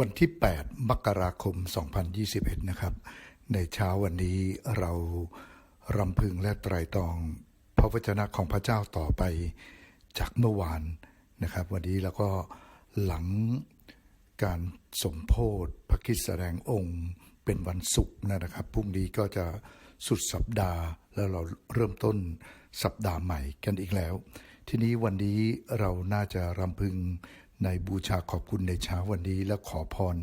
วันที่ 8 มกราคม 2021 นะครับ ในเช้าวันนี้เรารำพึงและไตรตรองพระวจนะของพระเจ้าต่อไปจากเมื่อวานนะครับ วันนี้แล้วก็หลังการสมโพธพระคริสต์แสดงองค์เป็นวันศุกร์นะครับพรุ่งนี้ก็จะสุดสัปดาห์แล้วเราเริ่มต้นสัปดาห์ใหม่กันอีกแล้ว ทีนี้วันนี้เราน่าจะรำพึง ในบูชาขอบคุณในเช้าวันนี้และขอพร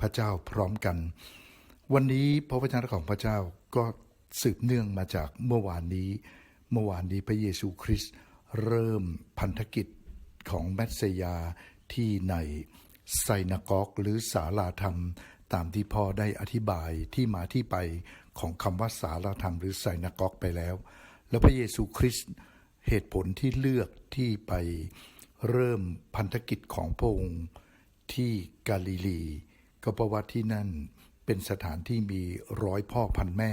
พระเจ้าพร้อมกัน วันนี้พระวจนะของพระเจ้าก็สืบเนื่องมาจากเมื่อวานนี้ เมื่อวานนี้พระเยซูคริสต์เริ่มพันธกิจของแมสยาที่ในไซนากอกหรือศาลาธรรม ตามที่พ่อได้อธิบายที่มาที่ไปของคำว่าศาลาธรรมหรือไซนากอกไปแล้ว แล้วพระเยซูคริสต์เหตุผลที่เลือกที่ไป เริ่มพันธกิจของพระองค์ที่กาลิลี ก็เพราะว่าที่นั่นเป็นสถานที่มีร้อยพ่อพันแม่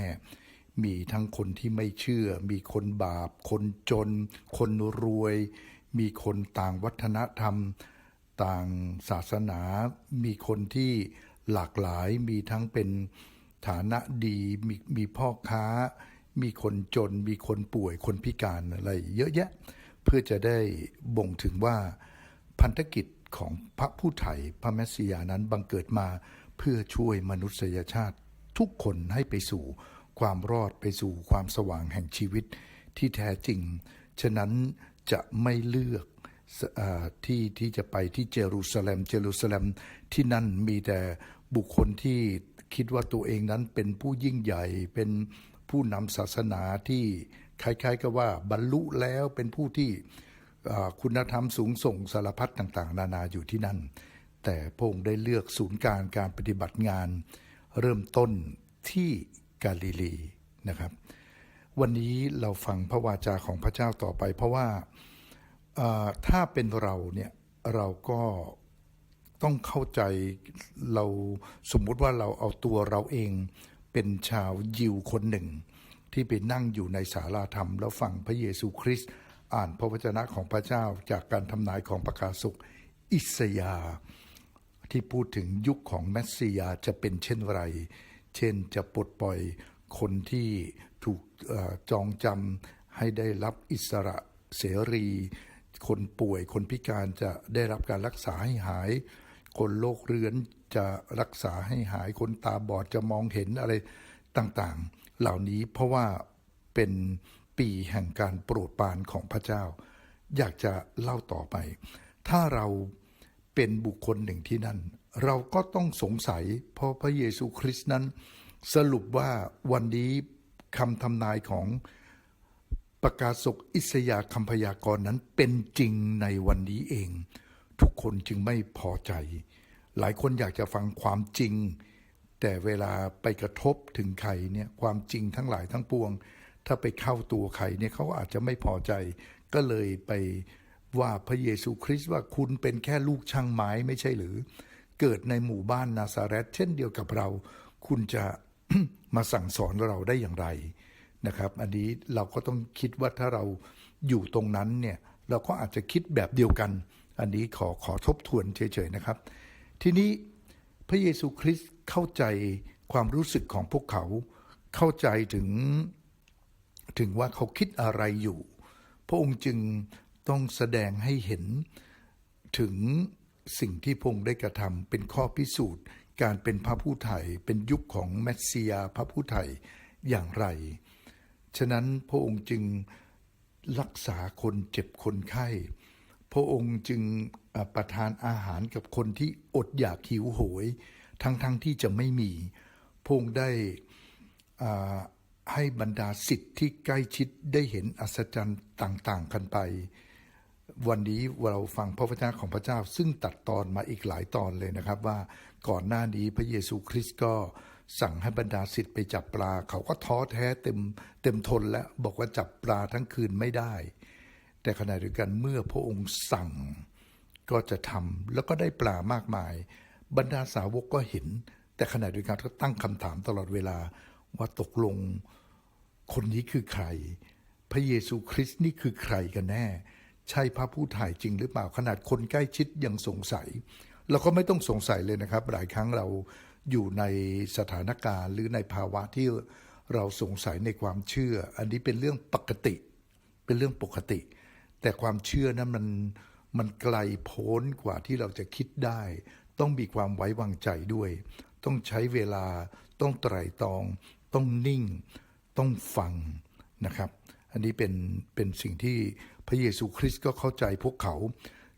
มีทั้งคนที่ไม่เชื่อ มีคนบาป คนจน คนรวย มีคนต่างวัฒนธรรม ต่างศาสนา มีคนที่หลากหลาย มีทั้งเป็นฐานะดีมีมีพ่อค้า มีคนจน มีคนป่วย คนพิการอะไร เยอะแยะ เพื่อจะได้บ่งถึงว่าพันธกิจของพระผู้ไถ่พระแมสสิยานั้นบังเกิดมาเพื่อช่วยมนุษยชาติทุกคนให้ไปสู่ความรอดไปสู่ความสว่างแห่งชีวิตที่แท้จริง ฉะนั้นจะไม่เลือกที่ที่จะไปที่เยรูซาเล็ม เยรูซาเล็มที่นั่นมีแต่บุคคลที่คิดว่าตัวเองนั้นเป็นผู้ยิ่งใหญ่เป็นผู้นำศาสนาที่ คล้ายๆกับว่าบรรลุแล้วเป็นผู้ที่คุณธรรมสูงส่งสารพัดต่างๆ นานาอยู่ที่นั่น แต่พงค์ได้เลือกศูนย์การการปฏิบัติงาน เริ่มต้นที่กาลิลีนะครับ วันนี้เราฟังพระวาจาของพระเจ้าต่อไป เพราะว่าถ้าเป็นเราเนี่ยเราก็ต้องเข้าใจเราสมมุติว่าเราเอาตัวเราเองเป็นชาวยิวคนหนึ่ง ที่ไปนั่งอยู่ในศาลาธรรม แล้วฟังพระเยซูคริสต์อ่านพระวจนะของพระเจ้าจากการทำนายของประกาศสุขอิสยา ที่พูดถึงยุคของแมสซิยาจะเป็นเช่นไร เช่นจะปลดปล่อยคนที่ถูกจองจำให้ได้รับอิสระเสรี คนป่วยคนพิการจะได้รับการรักษาให้หาย คนโรคเรื้อนจะรักษาให้หายคนตาบอดจะมองเห็นอะไรต่างๆ เหล่านี้เพราะว่าเป็นปีแห่งการโปรดปรานของพระเจ้า อยากจะเล่าต่อไป ถ้าเราเป็นบุคคลหนึ่งที่นั่น เราก็ต้องสงสัย เพราะพระเยซูคริสต์นั้น สรุปว่าวันนี้คำทำนายของประกาศกอิสยาคำพยากรณ์นั้นเป็นจริงในวันนี้เอง ทุกคนจึงไม่พอใจ หลายคนอยากจะฟังความจริง แต่เวลาไปกระทบถึงใครเนี่ยความจริงทั้งหลายทั้งปวง ถ้าไปเข้าตัวใครเนี่ยเขาอาจจะไม่พอใจ ก็เลยไปว่าพระเยซูคริสต์ว่าคุณเป็นแค่ลูกช่างไม้ไม่ใช่หรือ เกิดในหมู่บ้านนาซาเรตเช่นเดียวกับเรา คุณจะมาสั่งสอนเราได้อย่างไรนะครับ อันนี้เราก็ต้องคิดว่าถ้าเราอยู่ตรงนั้นเนี่ยเราก็อาจจะคิดแบบเดียวกัน อันนี้ขอขอทบทวนเฉยๆนะครับ ทีนี้พระเยซูคริสต์ เข้าใจความรู้สึกของพวกเขา เข้าใจถึง ถึงว่าเขาคิดอะไรอยู่ พระองค์จึงต้องแสดงให้เห็นถึงสิ่งที่พงค์ได้กระทำเป็นข้อพิสูจน์ การเป็นพระผู้ไถ่เป็นยุคของแมสซิยพระผู้ไถ่อย่างไร ฉะนั้นพระองค์จึงรักษาคนเจ็บคนไข้ พระองค์จึงประทานอาหารกับคนที่อดอยากหิวโหย ทั้งๆทที่จะไม่มีพระองค์ได้ให้บรรดาสิทธิ์ที่ใกล้ชิดได้เห็นอัศจรรย์ต่าง ๆ กันไป วันนี้เราฟังพระวจนะของพระเจ้า ซึ่งตัดตอนมาอีกหลายตอนเลยนะครับ ว่าก่อนหน้านี้พระเยซูคริสต์ก็สั่งให้บรรดาสิทธิ์ไปจับปลา เขาก็ท้อแท้เต็มเต็มทนแล้วบอกว่าจับปลาทั้งคืนไม่ได้ แต่ขณะเดียวกันเมื่อพระองค์สั่งก็จะทำแล้วก็ได้ปลามากมาย บรรดาสาวกก็เห็น แต่ขณะเดียวกันก็ตั้งคำถามตลอดเวลาว่าตกลงคนนี้คือใคร พระเยซูคริสต์นี่คือใครกันแน่ ใช่พระผู้ถ่ายจริงหรือเปล่าขนาดคนใกล้ชิดยังสงสัย เราก็ไม่ต้องสงสัยเลยนะครับ หลายครั้งเราอยู่ในสถานการณ์ หรือในภาวะที่เราสงสัยในความเชื่อ อันนี้เป็นเรื่องปกติ เป็นเรื่องปกติ แต่ความเชื่อนั้นมันมันไกลโพ้นกว่าที่เราจะคิดได้ ต้องมีความไว้วางใจด้วย ต้องใช้เวลา ต้องไตร่ตรอง ต้องนิ่ง ต้องฟังนะครับ อันนี้เป็นเป็นสิ่งที่พระเยซูคริสต์ก็เข้าใจพวกเขา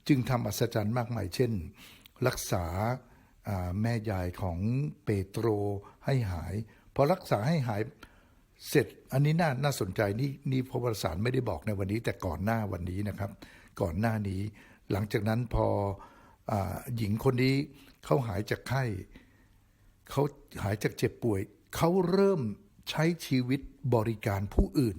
จึงทำอัศจรรย์มากมาย เช่น รักษาแม่ยายของเปโตรให้หายพอรักษาให้หายเสร็จอันนี้น่าน่าสนใจนี่นี่พระวรสารไม่ได้บอกในวันนี้แต่ก่อนหน้าวันนี้นะครับ ก่อนหน้านี้ หลังจากนั้นพอ หญิงคนนี้เขาหายจากไข้เขาหายจากเจ็บป่วย เขาเริ่มใช้ชีวิตบริการผู้อื่น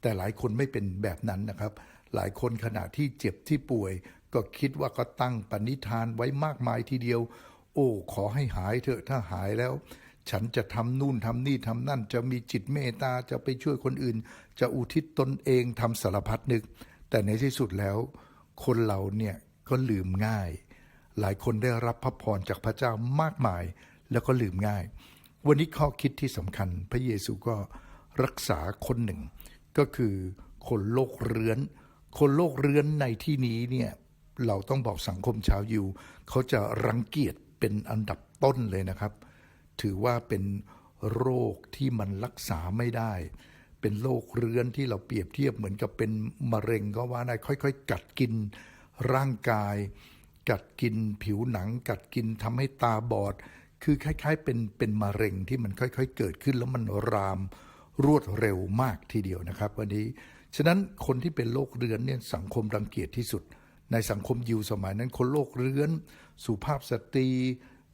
แต่หลายคนไม่เป็นแบบนั้นนะครับ หลายคนขณะที่เจ็บที่ป่วย ก็คิดว่าก็ตั้งปณิธานไว้มากมายทีเดียว โอ้ขอให้หายเถอะถ้าหายแล้ว ฉันจะทำนู่นทำนี่ทำนั่น จะมีจิตเมตตาจะไปช่วยคนอื่น จะอุทิศตนเองทำสารพัดนึก แต่ในที่สุดแล้ว คนเราเนี่ยก็ลืมง่าย หลายคนได้รับพระพรจากพระเจ้ามากมาย แล้วก็ลืมง่าย วันนี้ข้อคิดที่สำคัญ พระเยซูก็รักษาคนหนึ่ง ก็คือคนโรคเรื้อน คนโรคเรื้อนในที่นี้เนี่ยเราต้องบอกสังคมชาวยิวเขาจะรังเกียจเป็นอันดับต้นเลยนะครับ ถือว่าเป็นโรคที่มันรักษาไม่ได้ เป็นโรคเรื้อนที่เราเปรียบเทียบเหมือนกับเป็นมะเร็งก็ว่าได้ค่อยๆ กัดกินร่างกาย กัดกินผิวหนัง กัดกินทำให้ตาบอด คือคล้ายๆ เป็นเป็นมะเร็งที่มันค่อยๆ เกิดขึ้นแล้วมันรามรวดเร็วมากทีเดียวนะครับ วันนี้ ฉะนั้นคนที่เป็นโรคเรื้อนเนี่ยสังคมรังเกียจที่สุด ในสังคมยิวสมัยนั้นคนโรคเรื้อน สุภาพสตรี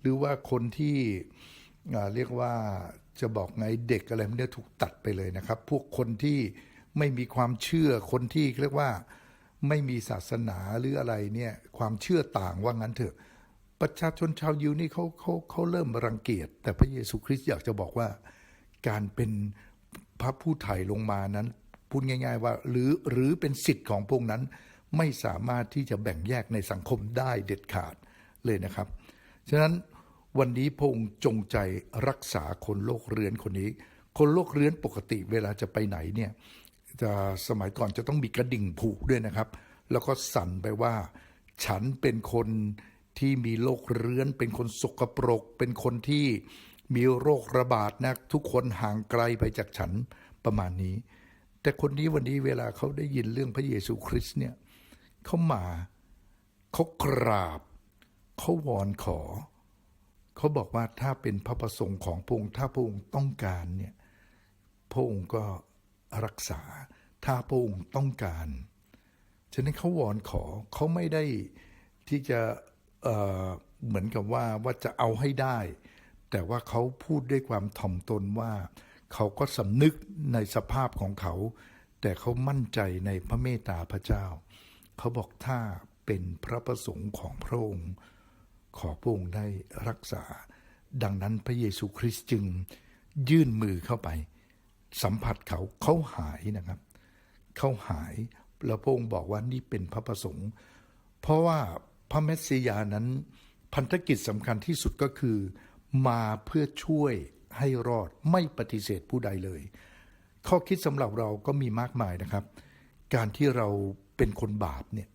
หรือว่าคนที่เรียกว่าจะบอกไงเด็กอะไรพวกเนี้ยถูกตัดไปเลยนะครับ พวกคนที่ไม่มีความเชื่อคนที่เรียกว่า ไม่มีศาสนาหรืออะไรเนี่ยความเชื่อต่างว่างั้นเถอะ ประชาชนชาวยิวนี่เขาเขาเขาเริ่มรังเกียจ แต่พระเยซูคริสต์อยากจะบอกว่า การเป็นพระผู้ไถ่ลงมานั้นพูดง่าย ๆ ว่าหรือหรือเป็นสิทธิ์ของพวกนั้น ไม่สามารถที่จะแบ่งแยกในสังคมได้เด็ดขาดเลยนะครับ ฉะนั้นวันนี้พระองค์จงใจรักษาคนโรคเรื้อนคนนี้ คนโรคเรื้อนปกติเวลาจะไปไหนเนี่ย จะสมัยก่อนจะต้องมีกระดิ่งผูกด้วยนะครับ แล้วก็สั่นไปว่า ฉันเป็นคนที่มีโรคเรื้อน เป็นคนสกปรก เป็นคนที่มีโรคระบาดนะทุกคนห่างไกลไปจากฉันประมาณนี้ แต่คนนี้วันนี้เวลาเขาได้ยินเรื่องพระเยซูคริสต์เนี่ยเขามาเขากราบเขาวอนขอ เขาบอกว่าถ้าเป็นพระประสงค์ของพระองค์ถ้าพระองค์ต้องการเนี่ยพระองค์ก็ รักษา ถ้าพระองค์ต้องการ ฉะนั้นเขาวอนขอเขาไม่ได้ที่จะเเหมือนกับว่าว่าจะเอาให้ได้ แต่ว่าเขาพูดด้วยความถ่อมตนว่า เขาก็สำนึกในสภาพของเขา แต่เขามั่นใจในพระเมตตาพระเจ้า เขาบอกถ้าเป็นพระประสงค์ของพระองค์ ขอพระองค์ได้รักษา ดังนั้นพระเยซูคริสต์จึงยื่นมือเข้าไป สัมผัสเขาเขาหายนะครับ เขาหายแล้วพระองค์บอกว่านี่เป็นพระประสงค์ เพราะว่าพระเมสสิยานั้น พันธกิจสำคัญที่สุดก็คือ มาเพื่อช่วยให้รอดไม่ปฏิเสธผู้ใดเลย ข้อคิดสำหรับเราก็มีมากมายนะครับ การที่เราเป็นคนบาปเนี่ย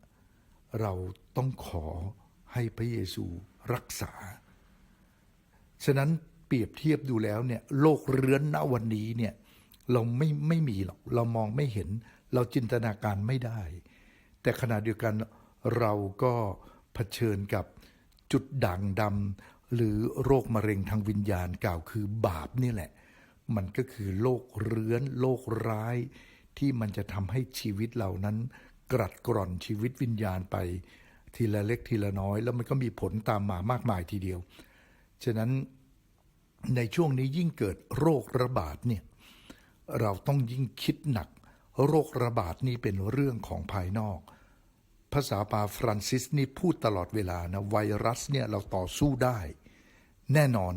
เราต้องขอให้พระเยซูรักษา ฉะนั้นเปรียบเทียบดูแล้วเนี่ยโลกเรื้อนณวันนี้เนี่ย เราไม่ไม่มีหรอกเรามองไม่เห็น เราจินตนาการไม่ได้ แต่ขณะเดียวกันเราก็เผชิญกับจุดด่างดำหรือโรคมะเร็งทางวิญญาณกล่าวคือบาปนี่แหละ มันก็คือโรคเรื้อนโรคร้าย ที่มันจะทำให้ชีวิตเรานั้น กรัดกร่อนชีวิตวิญญาณไป ทีละเล็กทีละน้อย แล้วมันก็มีผลตามมามากมายทีเดียว ฉะนั้นในช่วงนี้ยิ่งเกิดโรคระบาดเนี่ย เราต้องยิ่งคิดหนัก โรคระบาดนี่เป็นเรื่องของภายนอก ภาษาปาฟรานซิสนี่พูดตลอดเวลานะไวรัสเนี่ยเราต่อสู้ได้ แน่นอน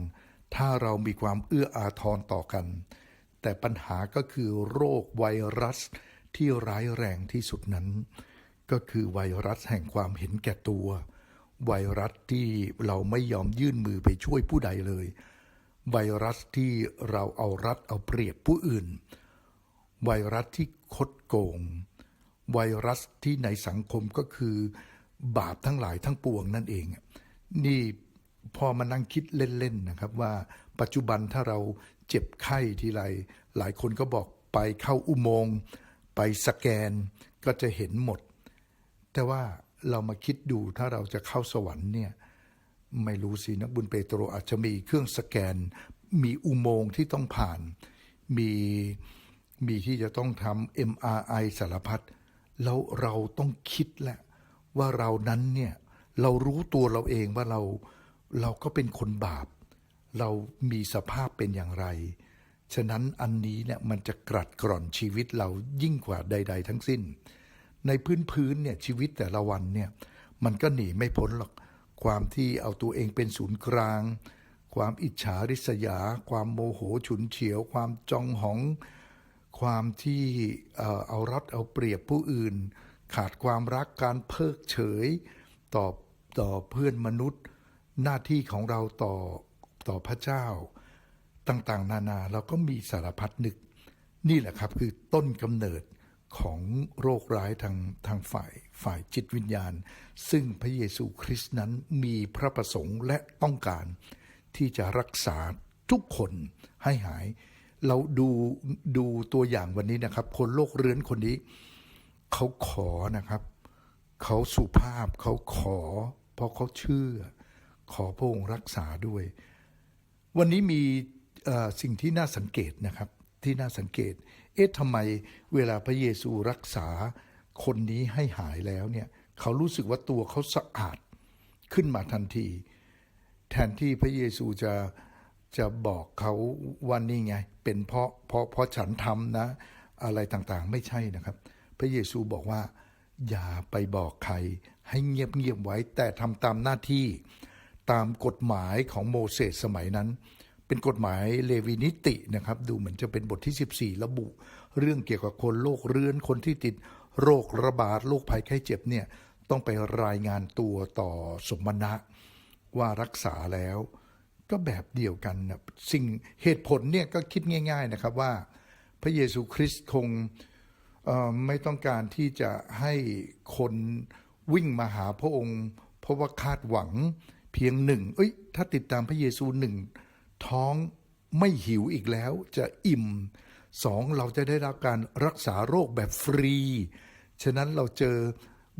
ถ้าเรามีความเอื้ออาทรต่อกัน แต่ปัญหาก็คือโรคไวรัสที่ร้ายแรงที่สุดนั้น ก็คือไวรัสแห่งความเห็นแก่ตัว ไวรัสที่เราไม่ยอมยื่นมือไปช่วยผู้ใดเลย ไวรัสที่เราเอารัดเอาเปรียบผู้อื่น ไวรัสที่คดโกง ไวรัสที่ในสังคมก็คือบาปทั้งหลายทั้งปวงนั่นเอง นี่พอมานั่งคิดเล่นๆนะครับว่าปัจจุบันถ้าเราเจ็บไข้ทีไรหลายคนก็บอกไปเข้าอุโมงค์ไปสแกนก็จะเห็นหมด แต่ว่าเรามาคิดดูถ้าเราจะเข้าสวรรค์เนี่ย ไม่รู้สินักบุญเปโตรอาจจะมีเครื่องสแกน มีอุโมงค์ที่ต้องผ่าน มีมีที่จะต้องทำ MRI สารพัดแล้วเราต้องคิดแหละว่าเรานั้นเนี่ยเรารู้ตัวเราเองว่าเราเราก็เป็นคนบาป เรามีสภาพเป็นอย่างไร ฉะนั้นอันนี้เนี่ยมันจะกรัดกร่อนชีวิตเรายิ่งกว่าใด ๆ ทั้งสิ้น ในพื้นพื้นเนี่ยชีวิตแต่ละวันเนี่ยมันก็หนีไม่พ้นหรอก ความที่เอาตัวเองเป็นศูนย์กลาง ความอิจฉาริษยา ความโมโหฉุนเฉียว ความจองหอง ความที่เอารัดเอาเปรียบผู้อื่น ขาดความรักการเพิกเฉยต่อต่อเพื่อนมนุษย์ หน้าที่ของเราต่อต่อพระเจ้า ต่างๆ นานาเราก็มีสารพัดนึก นี่แหละครับคือต้นกำเนิดของโรคร้ายทางทางฝ่าย ฝ่ายจิตวิญญาณ ซึ่งพระเยซูคริสต์นั้นมีพระประสงค์และต้องการที่จะรักษาทุกคนให้หาย เราดูดูตัวอย่างวันนี้นะครับ คนโรคเรื้อนคนนี้ เขาขอนะครับ เขาสุภาพเขาขอ เพราะเขาเชื่อ ขอพระองค์รักษาด้วย วันนี้มีสิ่งที่น่าสังเกตนะครับที่น่าสังเกต เอ๊ะทำไมเวลาพระเยซูรักษา คนนี้ให้หายแล้วเนี่ยเขารู้สึกว่าตัวเขาสะอาดขึ้นมาทันที แทนที่พระเยซูจะจะบอกเขาว่านี่ไง เป็นเพราะเพราะเพราะฉันทำนะ อะไรต่างๆ ไม่ใช่นะครับ พระเยซูบอกว่า อย่าไปบอกใคร ให้เงียบๆไว้ แต่ทำตามหน้าที่ตามกฎหมายของโมเสสสมัยนั้น เป็นกฎหมายเลวีนิตินะครับ ดูเหมือนจะเป็นบทที่ 14 ระบุ เรื่องเกี่ยวกับคนโรคเรื้อนคนที่ติด โรคระบาดโรคภัยไข้เจ็บเนี่ยต้องไปรายงานตัวต่อสมณะว่ารักษาแล้ว ก็แบบเดียวกันนะสิ่งเหตุผลเนี่ยก็คิดง่าย ๆนะครับว่า พระเยซูคริสต์คงไม่ต้องการที่จะให้คนวิ่งมาหาพระองค์ เพราะว่าคาดหวังเพียงหนึ่ง เอ้ย ถ้าติดตามพระเยซูหนึ่งท้องไม่หิวอีกแล้วจะอิ่มสองเราจะได้รับการรักษาโรคแบบฟรี ฉะนั้นเราเจอ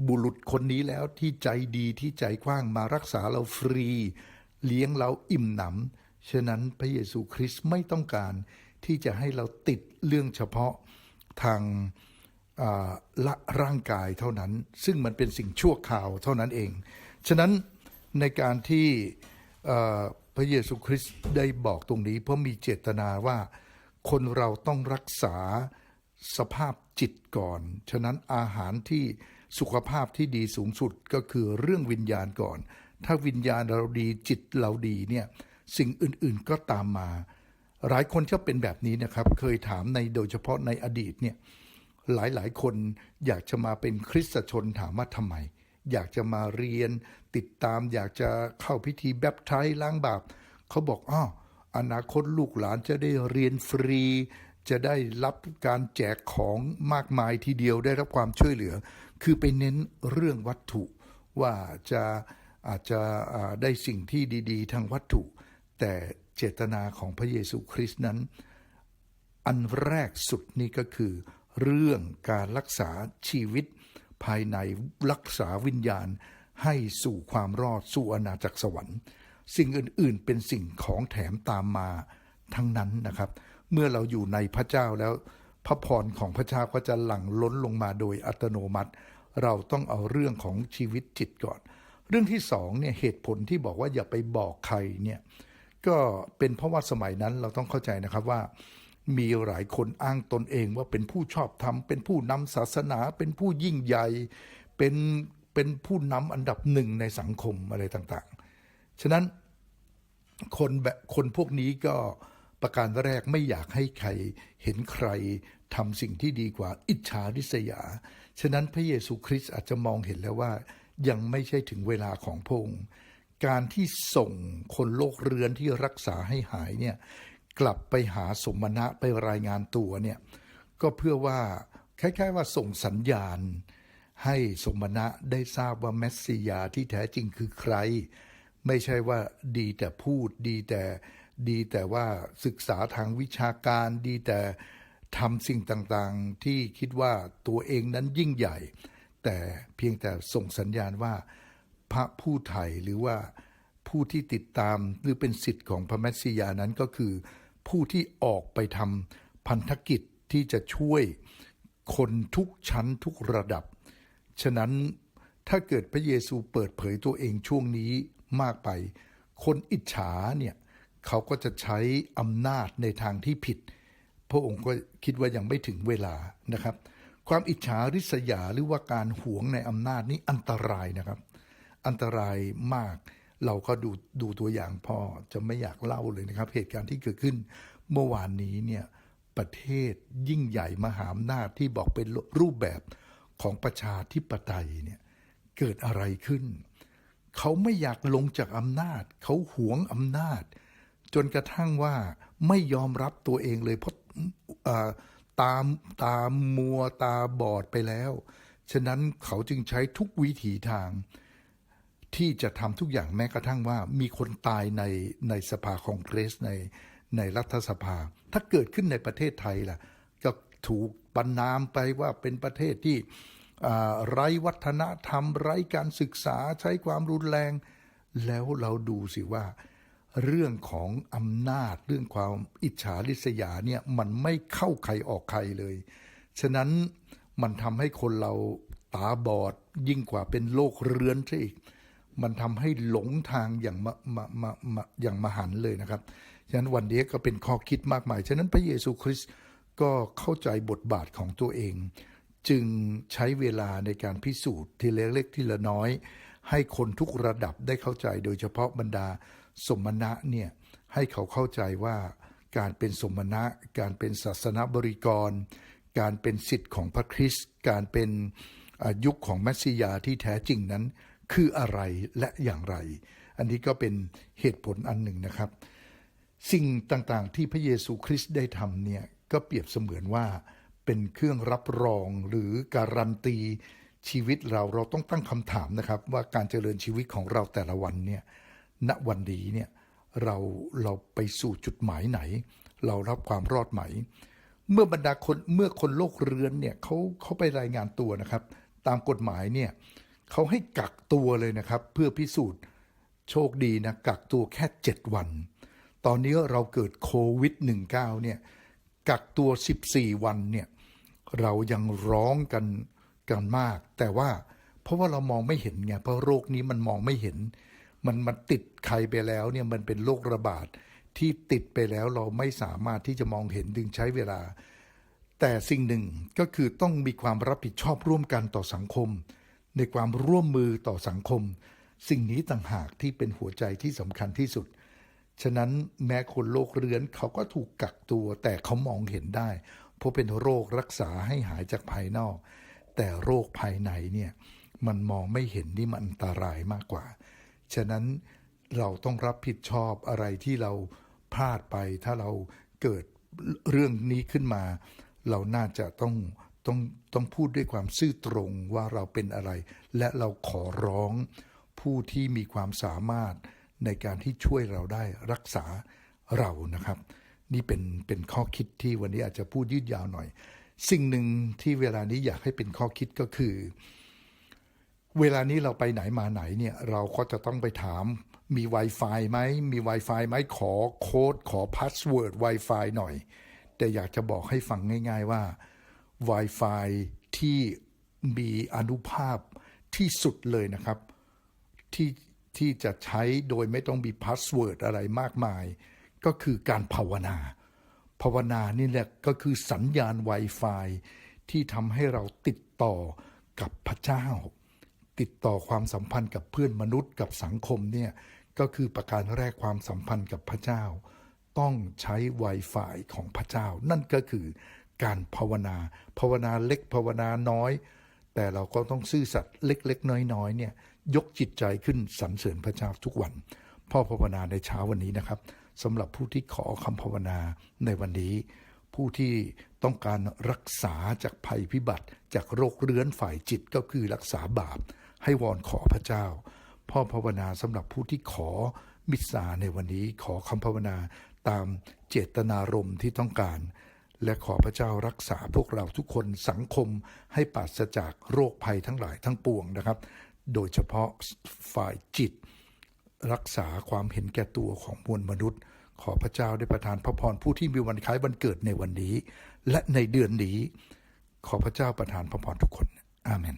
บุรุษคนนี้แล้วที่ใจดีที่ใจกว้างมารักษาเราฟรี เลี้ยงเราอิ่มหนำฉะนั้นพระเยซูคริสต์ไม่ต้องการที่จะให้เราติดเรื่องเฉพาะทางละร่างกายเท่านั้น ซึ่งมันเป็นสิ่งชั่วคราวเท่านั้นเอง ฉะนั้นในการที่พระเยซูคริสต์ได้บอกตรงนี้ เพราะมีเจตนาว่าคนเราต้องรักษาสภาพ จิตก่อน ฉะนั้นอาหารที่สุขภาพที่ดีสูงสุดก็คือเรื่องวิญญาณก่อน ถ้าวิญญาณเราดีจิตเราดีเนี่ยสิ่งอื่นๆก็ตามมา หลายคนก็เป็นแบบนี้นะครับ เคยถามในโดยเฉพาะในอดีตเนี่ยหลายๆ คนอยากจะมาเป็นคริสตชนถามว่าทำไม อยากจะมาเรียน ติดตามอยากจะเข้าพิธีแบปไทซ์ล้างบาปเขาบอกอ้ออนาคตลูกหลานจะได้เรียนฟรี จะได้รับการแจกของมากมายทีเดียวได้รับความช่วยเหลือ คือไปเน้นเรื่องวัตถุว่าจะอาจจะได้สิ่งที่ดีๆ ทางวัตถุ แต่เจตนาของพระเยซูคริสต์นั้น อันแรกสุดนี่ก็คือ เรื่องการรักษาชีวิต ภายในรักษาวิญญาณให้สู่ความรอดสู่อาณาจักรสวรรค์ สิ่งอื่นๆ เป็นสิ่งของแถมตามมาทั้งนั้นนะครับ เมื่อเราอยู่ในพระเจ้าแล้ว พระพรของพระเจ้าก็จะหลั่งล้นลงมาโดยอัตโนมัติ เราต้องเอาเรื่องของชีวิตจิตก่อน เรื่องที่สองเนี่ยเหตุผลที่บอกว่าอย่าไปบอกใครเนี่ยก็เป็นเพราะว่าสมัยนั้นเราต้องเข้าใจนะครับว่า มีหลายคนอ้างตนเองว่าเป็นผู้ชอบธรรมเป็นผู้นำศาสนา เป็นผู้ยิ่งใหญ่เป็นเป็นผู้นำอันดับหนึ่งในสังคมอะไรต่างๆ ฉะนั้นคนแบบคนพวกนี้ก็ ประการแรกไม่อยากให้ใครเห็นใครทำสิ่งที่ดีกว่าอิจฉาริษยา ฉะนั้นพระเยซูคริสต์อาจจะมองเห็นแล้วว่า ยังไม่ใช่ถึงเวลาของพระองค์การที่ส่งคนโรคเรื้อนที่รักษาให้หายเนี่ยกลับไปหาสมณะไปรายงานตัวเนี่ยก็เพื่อว่าคล้ายๆว่าส่งสัญญาณ ให้สมณะได้ทราบว่าแมสซิยาที่แท้จริงคือใคร ไม่ใช่ว่าดีแต่พูดดีแต่ ดีแต่ว่าศึกษาทางวิชาการดีแต่ทำสิ่งต่างๆ ที่คิดว่าตัวเองนั้นยิ่งใหญ่ แต่เพียงแต่ส่งสัญญาณว่า พระผู้ไถ่หรือว่าผู้ที่ติดตามหรือเป็นสิทธิ์ของพระแมสซิยานั้นก็คือ ผู้ที่ออกไปทำพันธกิจที่จะช่วยคนทุกชั้นทุกระดับ ฉะนั้นถ้าเกิดพระเยซูเปิดเผยตัวเองช่วงนี้มากไป คนอิจฉาเนี่ย เขาก็จะใช้อำนาจในทางที่ผิด พระองค์ก็คิดว่ายังไม่ถึงเวลานะครับ ความอิจฉาริษยาหรือว่าการหวงในอำนาจนี้อันตรายนะครับ อันตรายมากเราก็ดูดูตัวอย่างพ่อจะไม่อยากเล่าเลยนะครับ เหตุการณ์ที่เกิดขึ้นเมื่อวานนี้เนี่ยประเทศยิ่งใหญ่มหาอำนาจที่บอกเป็นรูปแบบของประชาธิปไตยเนี่ยเกิดอะไรขึ้น เขาไม่อยากลงจากอำนาจ เขาหวงอำนาจ จนกระทั่งว่าไม่ยอมรับตัวเองเลยเพราะตามตามมัวตาบอดไปแล้ว ฉะนั้นเขาจึงใช้ทุกวิถีทาง ที่จะทำทุกอย่างแม้กระทั่งว่า มีคนตายในในสภาคองเกรสในในรัฐสภา ถ้าเกิดขึ้นในประเทศไทยล่ะ ก็ถูกบรรนามไปว่าเป็นประเทศที่ไร้วัฒนธรรม ไร้การศึกษาใช้ความรุนแรง แล้วเราดูสิว่า เรื่องของอำนาจ เรื่องความอิจฉาริษยาเนี่ยมันไม่เข้าใครออกใครเลย ฉะนั้นมันทำให้คนเราตาบอดยิ่งกว่าเป็นโรคเรื้อนซะอีก มันทำให้หลงทางอย่างมามามามาอย่างมหันเลยนะครับ ฉะนั้นวันนี้ก็เป็นข้อคิดมากมาย ฉะนั้นพระเยซูคริสต์ก็เข้าใจบทบาทของตัวเอง จึงใช้เวลาในการพิสูจน์ทีเล็กๆทีละน้อย ให้คนทุกระดับได้เข้าใจโดยเฉพาะบรรดา สมณะเนี่ยให้เขาเข้าใจว่าการเป็นสมณะ การเป็นศาสนาบริกร การเป็นสิทธิ์ของพระคริสต์การเป็นยุคของแมสซิยาที่แท้จริงนั้น คืออะไรและอย่างไร อันนี้ก็เป็นเหตุผลอันหนึ่งนะครับ สิ่งต่างๆที่พระเยซูคริสต์ได้ทำเนี่ยก็เปรียบเสมือนว่าเป็นเครื่องรับรองหรือการันตีชีวิตเราเราต้องตั้งคำถามนะครับ ว่าการเจริญชีวิตของเราแต่ละวันเนี่ย ณวันนี้เนี่ยเราเราไปสู่จุดหมายไหน เรารับความรอดไหม เมื่อบรรดาคนเมื่อคนโลกเรือนเนี่ยเขาเขาไปรายงานตัวนะครับ ตามกฎหมายเนี่ยเขาให้กักตัวเลยนะครับ เพื่อพิสูจน์โชคดีนะกักตัวแค่ 7 วัน ตอนนี้เราเกิดโควิด -19 เนี่ยกักตัว 14 วันเนี่ยเรายังร้องกันกันมาก แต่ว่าเพราะว่าเรามองไม่เห็นไงเพราะโรคนี้มันมองไม่เห็น มันมันติดใครไปแล้วเนี่ยมันเป็นโรคระบาดที่ติดไปแล้วเราไม่สามารถที่จะมองเห็นดึงใช้เวลา แต่สิ่งหนึ่งก็คือต้องมีความรับผิดชอบร่วมกันต่อสังคม ในความร่วมมือต่อสังคม สิ่งนี้ต่างหากที่เป็นหัวใจที่สำคัญที่สุด ฉะนั้นแม้คนโรคเรื้อนเขาก็ถูกกักตัว แต่เขามองเห็นได้ เพราะเป็นโรครักษาให้หายจากภายนอก แต่โรคภายในเนี่ยมันมองไม่เห็นนี่มันอันตรายมากกว่า ฉะนั้นเราต้องรับผิดชอบอะไรที่เราพลาดไป ถ้าเราเกิดเรื่องนี้ขึ้นมา เราน่าจะต้องต้องต้องพูดด้วยความซื่อตรงว่าเราเป็นอะไร และเราขอร้องผู้ที่มีความสามารถในการที่ช่วยเราได้รักษาเรานะครับ นี่เป็นเป็นข้อคิดที่วันนี้อาจจะพูดยืดยาวหน่อย สิ่งหนึ่งที่เวลานี้อยากให้เป็นข้อคิดก็คือ เวลานี้เราไปไหนมาไหนเนี่ยเราก็จะต้องไปถามมี Wi-Fi ไหมมี Wi-Fi ไหมขอโค้ดขอพาสเวิร์ด Wi-Fi หน่อย แต่อยากจะบอกให้ฟังง่าย ๆว่า Wi-Fi ที่มีอนุภาพที่สุดเลยนะครับ ที่ที่จะใช้โดยไม่ต้องมีพาสเวิร์ดอะไรมากมาย ก็คือการภาวนา ภาวนานี่แหละก็คือสัญญาณ Wi-Fi ที่ทำให้เราติดต่อกับพระเจ้า ติดต่อความสัมพันธ์กับเพื่อนมนุษย์กับสังคมเนี่ยก็คือประการแรกความสัมพันธ์กับพระเจ้า ต้องใช้ Wi-Fi ของพระเจ้า นั่นก็คือการภาวนา ภาวนาเล็กภาวนาน้อย แต่เราก็ต้องซื่อสัตย์เล็กๆ น้อยๆเนี่ยยกจิตใจขึ้นสรรเสริญพระเจ้าทุกวัน พ่อภาวนาในเช้าวันนี้นะครับสำหรับผู้ที่ขอคำภาวนาในวันนี้ ผู้ที่ต้องการรักษาจากภัยพิบัติ จากโรคเรื้อนฝ่ายจิตก็คือรักษาบาป ให้วอนขอพระเจ้า พ่อภาวนาสำหรับผู้ที่ขอมิสซาในวันนี้ขอคำภาวนาตามเจตนารมณ์ที่ต้องการ และขอพระเจ้ารักษาพวกเราทุกคนสังคมให้ปราศจากโรคภัยทั้งหลายทั้งปวงนะครับ โดยเฉพาะฝ่ายจิต รักษาความเห็นแก่ตัวของมวลมนุษย์ ขอพระเจ้าได้ประทานพระพรผู้ที่มีวันคล้ายวันเกิดในวันนี้ และในเดือนนี้ ขอพระเจ้าประทานพระพรทุกคน อาเมน